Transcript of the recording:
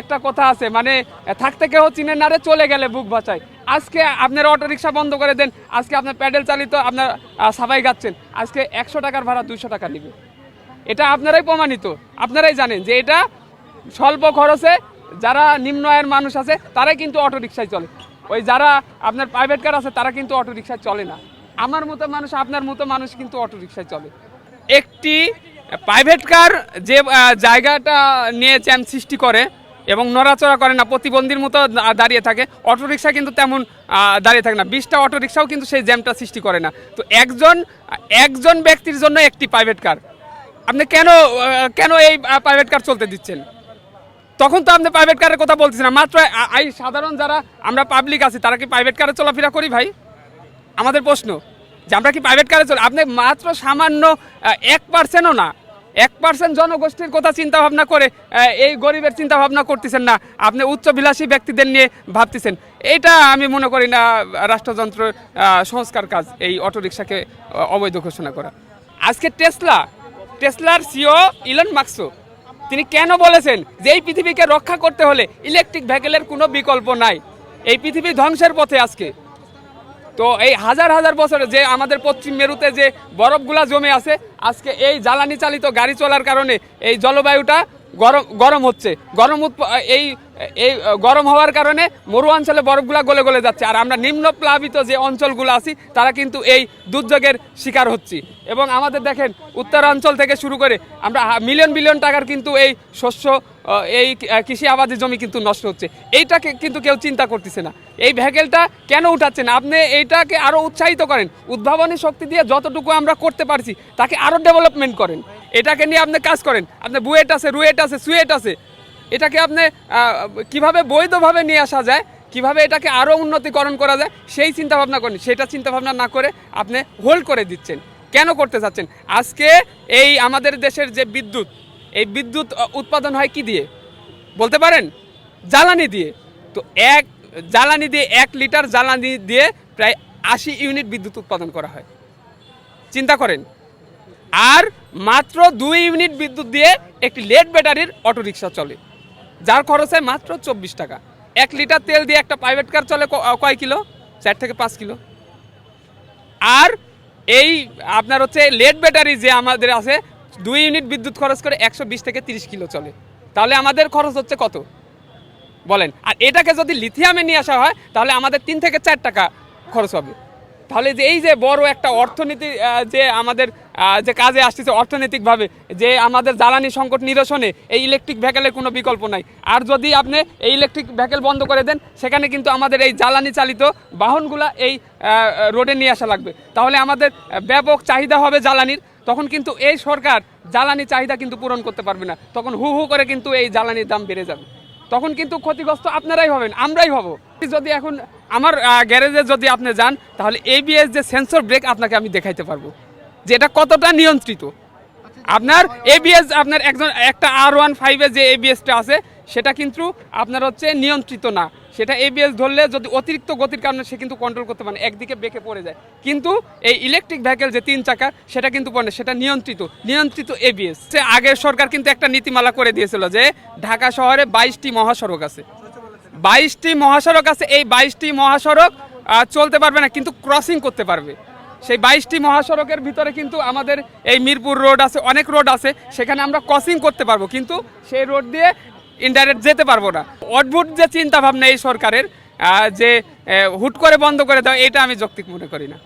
একটা কথা আছে মানে থাকতে কেউ চিনে না রে, চলে গেলে বুক বাঁচায়। আজকে আপনার অটো রিক্সা বন্ধ করে দেন, আজকে আপনার প্যাডেল চালিত আপনার সাবাই গাচ্ছেন, আজকে একশো টাকার ভাড়া দুইশো টাকা নেবে। এটা আপনারাই প্রমাণিত, আপনারাই জানেন যে এটা স্বল্প খরচে যারা নিম্ন আয়ের মানুষ আছে, তারাই কিন্তু অটো রিক্সায় চলে। ওই যারা আপনার প্রাইভেট কার আছে, তারা কিন্তু অটো রিক্সায় চলে না। আমার মতো মানুষ, আপনার মতো মানুষ কিন্তু অটো রিক্সায় চলে। একটি প্রাইভেট কার যে জায়গাটা নিয়ে জ্যাম সৃষ্টি করে এবং নড়াচড়া করে না, প্রতিবন্ধীর মতো দাঁড়িয়ে থাকে। অটো রিক্সা কিন্তু তেমন দাঁড়িয়ে থাকে না। বিশটা অটো রিক্সাও কিন্তু সেই জ্যামটা সৃষ্টি করে না। তো একজন একজন ব্যক্তির জন্য একটি প্রাইভেট কার আপনি কেন কেন এই প্রাইভেট কার চলতে দিচ্ছেন? তখন তো আপনি প্রাইভেট কারের কথা বলতেছেন না। মাত্র এই সাধারণ যারা, আমরা পাবলিক আছি, তারা কি প্রাইভেট কারে চলাফেরা করি ভাই? আমাদের প্রশ্ন যে আমরা কি প্রাইভেট কারে চলে, আপনি মাত্র সামান্য এক পার্সেন্টও না এক পার্সেন্ট জনগোষ্ঠীর কথা চিন্তা ভাবনা করে এই গরিবের চিন্তা ভাবনা করতেছেন না। আপনি উচ্চবিলাসী ব্যক্তিদের নিয়ে ভাবতেছেন। এটা আমি মনে করি না, রাষ্ট্রযন্ত্র সংস্কার কাজ, এই অটোরিকশাকে অবৈধ ঘোষণা করা। আজকে টেসলা, টেসলার সিও ইলন মার্কসও তিনি কেন বলেছেন যে এই পৃথিবীকে রক্ষা করতে হলে ইলেকট্রিক ভেহিকেলের কোনো বিকল্প নাই? এই পৃথিবী ধ্বংসের পথে আজকে। তো এই হাজার হাজার বছরে যে আমাদের পশ্চিম মেরুতে যে বরফগুলা জমে আছে, আজকে এই জ্বালানি চালিত গাড়ি চলার কারণে এই জলবায়ুটা গরম গরম হচ্ছে। গরম এই এই, গরম হওয়ার কারণে মরু অঞ্চলে বরফগুলা গলে গলে যাচ্ছে। আর আমরা নিম্ন প্লাবিত যে অঞ্চলগুলো আছি, তারা কিন্তু এই দুর্যোগের শিকার হচ্ছি। এবং আমাদের দেখেন, উত্তরাঞ্চল থেকে শুরু করে আমরা মিলিয়ন বিলিয়ন টাকার কিন্তু এই শস্য এই কৃষি আবাদের জমি কিন্তু নষ্ট হচ্ছে। এইটাকে কিন্তু কেউ চিন্তা করতেছে না। এই ভ্যাগেলটা কেন উঠাচ্ছেন? আপনি এইটাকে আরও উৎসাহিত করেন। উদ্ভাবনী শক্তি দিয়ে যতটুকু আমরা করতে পারছি, তাকে আরও ডেভেলপমেন্ট করেন। এটাকে নিয়ে আপনি কাজ করেন। আপনি বুয়েট আছে, রুয়েট আছে, সুয়েট আছে। এটাকে আপনি কীভাবে বৈধভাবে নিয়ে আসা যায়, কীভাবে এটাকে আরও উন্নতিকরণ করা যায়, সেই চিন্তা ভাবনা করেন। সেটা চিন্তা ভাবনা না করে আপনি হোল্ড করে দিচ্ছেন। কেন করতে চাচ্ছেন আজকে এই আমাদের দেশের যে বিদ্যুৎ এই বিদ্যুৎ উৎপাদন হয় কি দিয়ে? বলতে পারেন? জ্বালানি দিয়ে। তো এক, জ্বালানি দিয়ে এক লিটার জ্বালানি দিয়ে প্রায় আশি ইউনিট বিদ্যুৎ উৎপাদন করা হয়। চিন্তা করেন। আর মাত্র দুই ইউনিট বিদ্যুৎ দিয়ে একটি লেড ব্যাটারির অটোরিকশা চলে, যার খরচ হয় মাত্র চব্বিশ টাকা। এক লিটার তেল দিয়ে একটা প্রাইভেট কার চলে কয় কিলো? চার থেকে পাঁচ কিলো। আর এই আপনার হচ্ছে লেড ব্যাটারি যে আমাদের আছে দুই ইউনিট বিদ্যুৎ খরচ করে একশো বিশ থেকে তিরিশ কিলো চলে। তাহলে আমাদের খরচ হচ্ছে কত? বলেন। আর এটাকে যদি লিথিয়ামে নিয়ে আসা হয়, তাহলে আমাদের তিন থেকে চার টাকা খরচ হবে। তাহলে যে এই যে বড় একটা অর্থনীতি যে আমাদের যে কাজে আসতেছে অর্থনৈতিকভাবে, যে আমাদের জ্বালানি সংকট নিরসনে এই ইলেকট্রিক ভেহিকেলের কোনো বিকল্প নাই। আর যদি আপনি এই ইলেকট্রিক ভেহিকেল বন্ধ করে দেন, সেখানে কিন্তু আমাদের এই জ্বালানি চালিত বাহনগুলা এই রোডে নিয়ে আসা লাগবে। তাহলে আমাদের ব্যাপক চাহিদা হবে জ্বালানির। তখন কিন্তু এই সরকার জ্বালানি চাহিদা কিন্তু পূরণ করতে পারবে না। তখন হু হু করে কিন্তু এই জ্বালানির দাম বেড়ে যাবে। তখন কিন্তু ক্ষতিগ্রস্ত আপনারাই হবেন, আমরাই হব। যদি এখন আমার গ্যারেজে যদি আপনি যান, তাহলে এবিএস যে সেন্সর ব্রেক আপনাকে আমি দেখাইতে পারব, যে এটা কতটা নিয়ন্ত্রিত। আপনার এবিএস আপনার একজন, একটা আর ওয়ান ফাইভে যে এবিএসটা আছে, সেটা কিন্তু আপনার হচ্ছে নিয়ন্ত্রিত না। সেটা এবিএস ধরলে যদি অতিরিক্ত গতির কারণে সে কিন্তু কন্ট্রোল করতে পারে একদিকে বেঁকে পড়ে যায়। কিন্তু এই ইলেকট্রিক ভেহিকেল যে তিন চাকার সেটা কিন্তু পড়ে সেটা নিয়ন্ত্রিত। নিয়ন্ত্রিত এবিএস সে আগের সরকার কিন্তু একটা নীতিমালা করে দিয়েছিল যে ঢাকা শহরে বাইশটি মহাসড়ক আছে। বাইশটি মহাসড়ক আছে, এই বাইশটি মহাসড়ক চলতে পারবে না, কিন্তু ক্রসিং করতে পারবে। সেই বাইশটি মহাসড়কের ভিতরে কিন্তু আমাদের এই মিরপুর রোড আছে, অনেক রোড আছে, সেখানে আমরা ক্রসিং করতে পারব। কিন্তু সেই রোড দিয়ে ইন্ডাইরেক্ট যেতে পারব না। অদ্ভুত যে চিন্তাভাবনা এই সরকারের যে হুট করে বন্ধ করে দেওয়া এটা আমি যৌক্তিক মনে করি না।